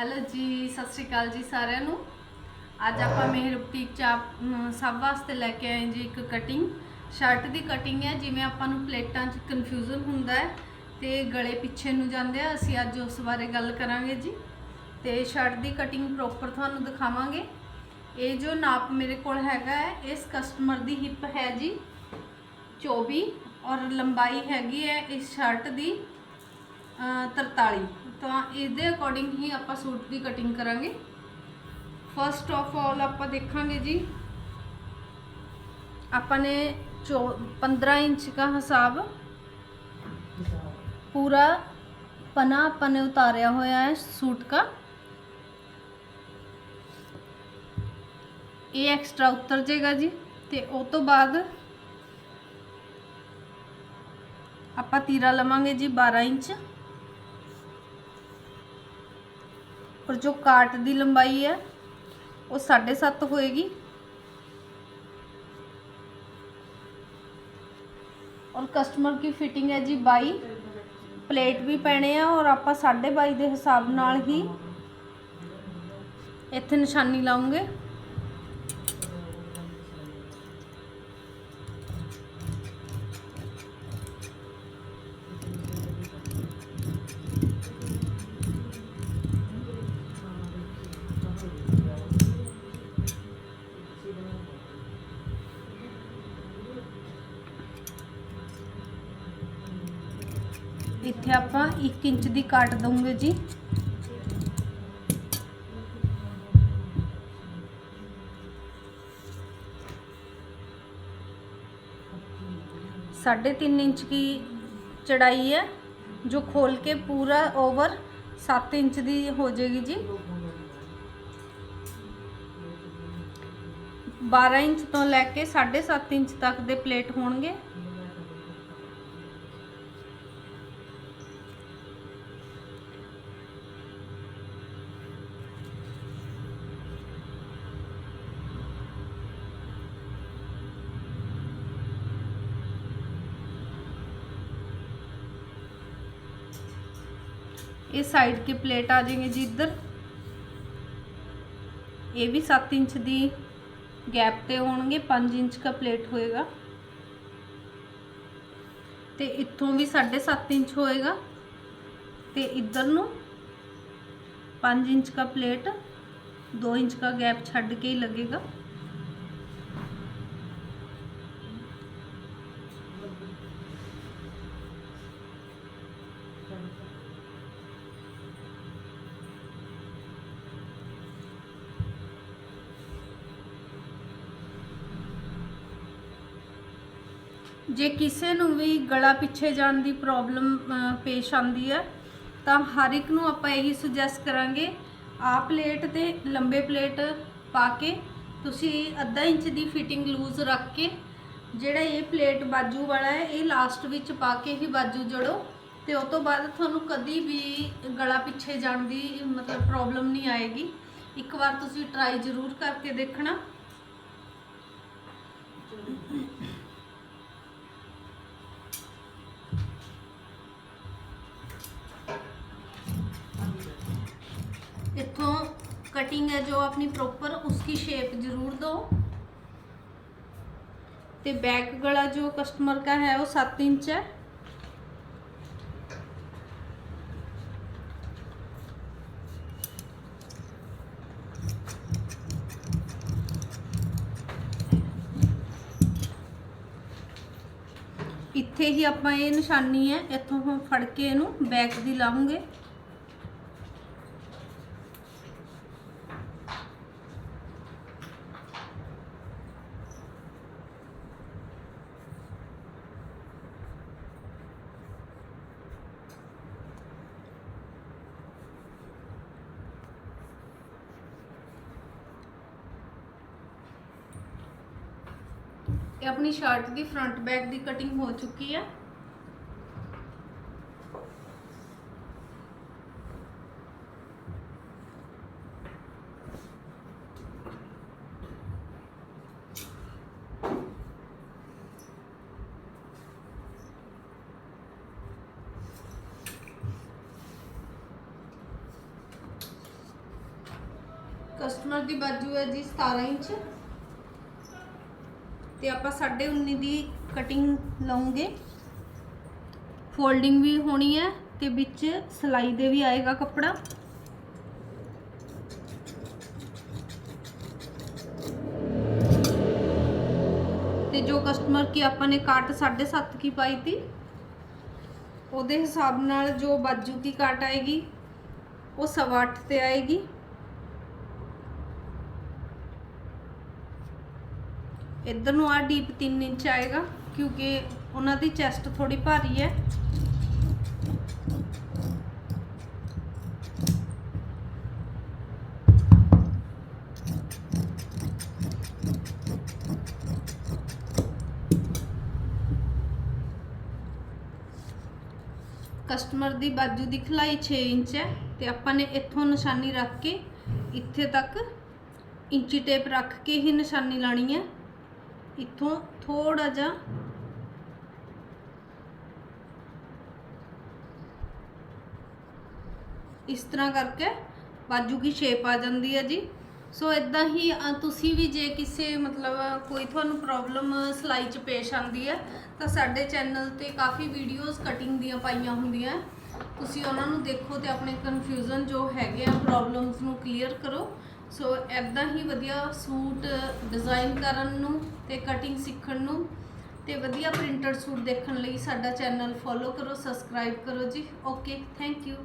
Hello ਜੀ ਸਤਿ ਸ਼੍ਰੀ ਅਕਾਲ ਜੀ ਸਾਰਿਆਂ ਨੂੰ। ਅੱਜ ਆਪਾਂ ਮੇਹਰ ਬੁਟੀਕ ਚ ਆਪ ਅਮ, ਸਭ ਵਾਸਤੇ ਲੈ ਕੇ ਆਏ ਜੀ ਇੱਕ ਕਟਿੰਗ ਸ਼ਰਟ ਦੀ ਕਟਿੰਗ ਹੈ ਜਿਵੇਂ ਆਪਾਂ ਨੂੰ ਪਲੇਟਾਂ 'ਚ ਕਨਫਿਊਜ਼ਨ ਹੁੰਦਾ ਹੈ ਤੇ ਗਲੇ ਪਿੱਛੇ ਨੂੰ ਜਾਂਦੇ ਆ ਅਸੀਂ ਅੱਜ ਉਸ ਬਾਰੇ ਗੱਲ ਕਰਾਂਗੇ ਜੀ। ਤੇ ਸ਼ਰਟ ਦੀ ਕਟਿੰਗ ਪ੍ਰੋਪਰ ਤੁਹਾਨੂੰ ਦਿਖਾਵਾਂਗੇ। ਇਹ ਜੋ ਨਾਪ ਮੇਰੇ ਕੋਲ ਹੈਗਾ ਹੈ ਇਸ ਕਸਟਮਰ ਦੀ ਹਿਪ ਹੈ ਜੀ 24 ਔਰ ਲੰਬਾਈ ਹੈਗੀ ਹੈ ਇਸ ਸ਼ਰਟ ਦੀ ਅ, 43 ਤਾਂ ਇਹਦੇ ਅਕੋਰਡਿੰਗ ਹੀ ਆਪਾਂ ਸੂਟ ਦੀ ਕਟਿੰਗ ਕਰਾਂਗੇ ਫਸਟ ਆਫ ਆਲ ਆਪਾਂ ਦੇਖਾਂਗੇ ਜੀ ਆਪਾਂ ਨੇ ਚੌ- 15 इंच का हिसाब पूरा पना अपन ने उतारा हुआ है सूट का ਇਹ ਐਕਸਟਰਾ ਉਤਰ ਜਾਏਗਾ ਜੀ ਤੇ ਉਹ ਤੋਂ ਬਾਅਦ ਆਪਾਂ ਤੀਰਾ ਲਵਾਂਗੇ ਜੀ 12 ਇੰਚ ਔਰ ਜੋ ਕਾਟ ਦੀ ਲੰਬਾਈ ਹੈ, ਉਹ 7.5 ਹੋਏਗੀ। ਔਰ ਕਸਟਮਰ ਕੀ ਫਿਟਿੰਗ ਹੈ ਜੀ 22 ਪਲੇਟ ਵੀ ਪੈਣੇ ਆ ਔਰ ਆਪਾਂ 22.5 ਦੇ ਹਿਸਾਬ ਨਾਲ ਹੀ ਇੱਥੇ ਨਿਸ਼ਾਨੀ ਲਾਉਂਗੇ। ਇੱਥੇ ਆਪਾਂ 1 ਇੰਚ ਦੀ ਕੱਟ ਦਵਾਂਗੇ ਜੀ साढ़े तीन इंच की चढ़ाई है जो खोल के पूरा ओवर सत्त इंच दी हो जाएगी जी 12 ਇੰਚ ਤੋਂ ਲੈ ਕੇ 7.5 ਇੰਚ ਤੱਕ ਦੇ ਪਲੇਟ ਹੋਣਗੇ ये साइड की प्लेट आ जाएंगे जी इधर ये भी 7 इंच दी ਗੈਪ ਤੇ ਹੋਣਗੇ 5 ਇੰਚ ਦਾ ਪਲੇਟ ਹੋਏਗਾ ਤੇ ਇੱਥੋਂ ਵੀ 7.5 ਇੰਚ ਹੋਏਗਾ ਤੇ ਇੱਧਰ ਨੂੰ 5 ਇੰਚ ਦਾ ਪਲੇਟ 2 ਇੰਚ ਦਾ ਗੈਪ ਛੱਡ ਕੇ ਹੀ ਲੱਗੇਗਾ ਜੇ ਕਿਸੇ ਨੂੰ ਵੀ ਗਲਾ ਪਿੱਛੇ ਜਾਣ ਦੀ ਪ੍ਰੋਬਲਮ ਪੇਸ਼ ਆਂਦੀ ਹੈ, ਤਾਂ ਹਰ ਇੱਕ ਨੂੰ ਆਪਾਂ ਇਹੀ ਸੁਜੈਸਟ ਕਰਾਂਗੇ ਆ ਪਲੇਟ ਤੇ ਲੰਬੇ ਪਲੇਟ ਪਾ ਕੇ ਤੁਸੀਂ ਅੱਧਾ ਇੰਚ ਦੀ ਫਿਟਿੰਗ ਲੂਜ਼ ਰੱਖ ਕੇ ਜਿਹੜਾ ਇਹ ਪਲੇਟ ਬਾਜੂ ਵਾਲਾ ਹੈ, ਇਹ ਲਾਸਟ ਵਿੱਚ ਪਾ ਕੇ ਹੀ ਬਾਜੂ ਜੜੋ, ਤੇ ਉਸ ਤੋਂ ਬਾਅਦ ਤੁਹਾਨੂੰ ਕਦੀ ਵੀ ਗਲਾ ਪਿੱਛੇ ਜਾਣ ਦੀ, ਮਤਲਬ ਪ੍ਰੋਬਲਮ ਨਹੀਂ ਆਏਗੀ। ਇੱਕ ਵਾਰ ਤੁਸੀਂ ਟਰਾਈ ਜ਼ਰੂਰ ਕਰਕੇ ਦੇਖਣਾ। कटिंग है जो अपनी प्रॉपर उसकी शेप जरूर दो ते बैक गला जो कस्टमर का है वो सात इंच है ਇੱਥੇ ਹੀ ਆਪਾਂ ਇਹ ਨਿਸ਼ਾਨੀ ਹੈ ਇੱਥੋਂ ਹੁਣ ਫੜ ਕੇ ਇਹਨੂੰ ਬੈਕ ਦੀ ਲਾਉਂਗੇ ਤੇ ਆਪਣੀ ਸ਼ਰਟ ਦੀ ਫਰੰਟ ਬੈਕ ਦੀ ਕਟਿੰਗ ਹੋ ਚੁੱਕੀ ਆ। ਕਸਟਮਰ ਦੀ ਬਾਜੂ ਹੈ ਜੀ 17 ਇੰਚ। ਤੇ ਆਪਾਂ 19.5 ਦੀ ਕਟਿੰਗ ਲਵਾਂਗੇ। ਫੋਲਡਿੰਗ ਵੀ ਹੋਣੀ ਹੈ ਤੇ ਵਿੱਚ ਸਲਾਈ ਦੇ ਵੀ ਆਏਗਾ ਕੱਪੜਾ। ਤੇ ਜੋ ਕਸਟਮਰ ਕੀ ਆਪਾਂ ਨੇ ਕਾਟ 7.5 ਕੀ ਪਾਈ ਤੀ ਉਹਦੇ ਹਿਸਾਬ ਨਾਲ ਜੋ ਬਾਜੂ ਦੀ ਕਾਟ ਆਏਗੀ, ਉਹ ਸਵਾ ਅੱਠ ਤੇ ਆਏਗੀ। ਇੱਧਰ ਨੂੰ ਆ ਡੀਪ 3 ਇੰਚ ਆਏਗਾ, ਕਿਉਂਕਿ ਉਹਨਾਂ ਦੀ ਚੈਸਟ ਥੋੜੀ ਭਾਰੀ ਹੈ। ਕਸਟਮਰ ਦੀ ਬਾਜੂ ਦੀ ਖਲਾਈ 6 ਇੰਚ ਹੈ ਤੇ ਆਪਾਂ ਨੇ ਇੱਥੋਂ ਨਿਸ਼ਾਨੀ ਰੱਖ ਕੇ ਇੱਥੇ ਤੱਕ ਇੰਚੀ ਟੇਪ ਰੱਖ ਕੇ ਹੀ ਨਿਸ਼ਾਨੀ ਲਾਣੀ ਹੈ। ਇੱਥੋਂ ਥੋੜਾ ਜਿਹਾ ਇਸ ਤਰ੍ਹਾਂ ਕਰਕੇ ਬਾਜੂ ਦੀ ਸ਼ੇਪ ਆ ਜਾਂਦੀ ਹੈ ਜੀ। ਸੋ ਇਦਾਂ ਹੀ ਤੁਸੀਂ ਵੀ ਜੇ ਕਿਸੇ, ਮਤਲਬ, ਕੋਈ ਤੁਹਾਨੂੰ ਪ੍ਰੋਬਲਮ ਸਿਲਾਈ 'ਚ ਪੇਸ਼ ਆਉਂਦੀ ਹੈ, ਤਾਂ ਸਾਡੇ ਚੈਨਲ ਤੇ ਕਾਫੀ ਵੀਡੀਓਜ਼ ਕਟਿੰਗ ਦੀਆਂ ਪਾਈਆਂ ਹੁੰਦੀਆਂ ਤੁਸੀਂ ਉਹਨਾਂ ਨੂੰ ਦੇਖੋ ਤੇ ਆਪਣੇ ਕਨਫਿਊਜ਼ਨ ਜੋ ਹੈਗੇ ਆ ਪ੍ਰੋਬਲਮਸ ਨੂੰ ਕਲੀਅਰ ਕਰੋ। ਸੋ ਇਦਾਂ ਹੀ ਵਧੀਆ ਸੂਟ ਡਿਜ਼ਾਈਨ ਕਰਨ ਨੂੰ ਤੇ ਕਟਿੰਗ ਸਿੱਖਣ ਨੂੰ ਤੇ ਵਧੀਆ ਪ੍ਰਿੰਟਡ ਸੂਟ ਦੇਖਣ ਲਈ ਸਾਡਾ ਚੈਨਲ ਫੋਲੋ ਕਰੋ ਸਬਸਕ੍ਰਾਈਬ ਕਰੋ ਜੀ। Okay thank you